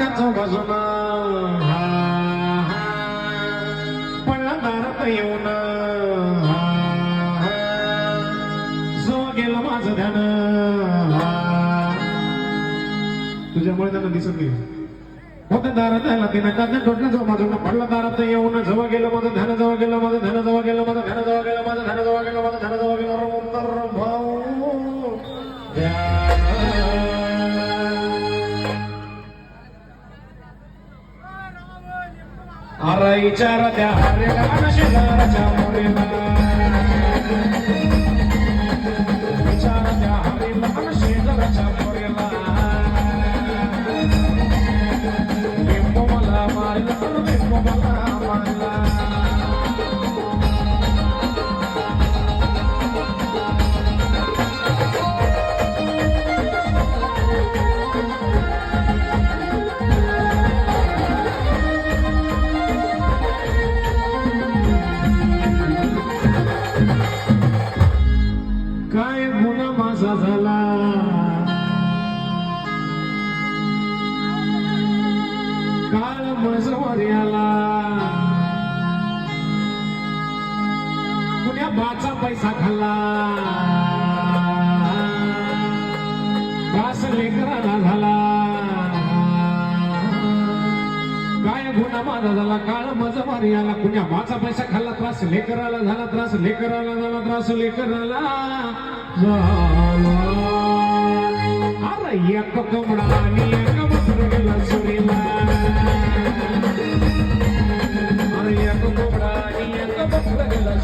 कांद्याचं बाजून पडला दारात येऊन जो गेलं माझं ध्यान तुझ्यामुळे त्यांना दिसत नाही होत्या दारात आला तिने कांद्या टोटल्या जाऊ माझं पडला दारात येऊन जवळ गेलं माझं ध्यान जवळ गेलं माझं ध्यान जवळ गेलं माझं ध्यान जवळ गेलं माझं ध्यान जवळ गेलं माझं ध्यान जवळ गेलं भाऊ अरे विचार त्या हरेला शेजाराच्या मोरेला. विचार काय गुन्हा माझा झाला? काळ मजवर आला. कुण्या बाचा पैसा खाल्ला? बास लेकराला झाला. गुन्हा माझा झाला काळ माझा मारी आला. कुण्या माझा पैसा खाल्ला त्रास लेकराला झाला त्रास लेकराला झाला त्रास लेकराला झाला. अरे एक कमडा आणि एक मसर गेला सुरीला. अरे एक कोंबडा आणि एक मथुर गेला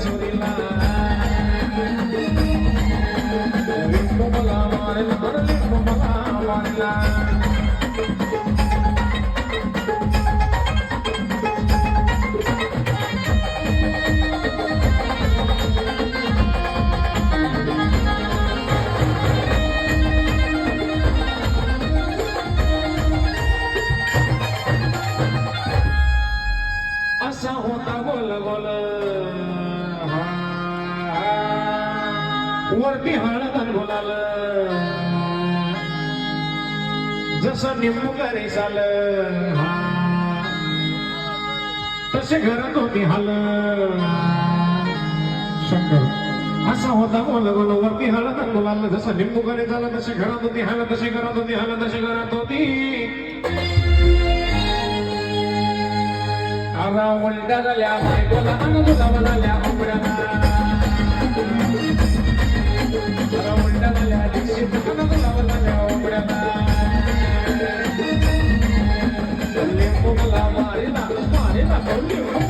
मला मारला मला मारला. असा होता गोल गोल हा, वरती हळद आणि गुलाल जसं निंबू घरी साल तसे घरात होती हाल. शंकर. असा होता बोल बोल. वरती हळद आणि गुलाल जसं निंबू घरी झालं तसे घरात होती हाल तशी घरात होती हाल तशी घरात होती. आवा उलट्या झाल्या बायकोला आणि तुला म्हणाल्या उघड्याला. आवा उलट्या झाल्या दीक्षित आणि तुला म्हणाल्या उघड्याला. लिंबू मला मारिला मारिला लिंबू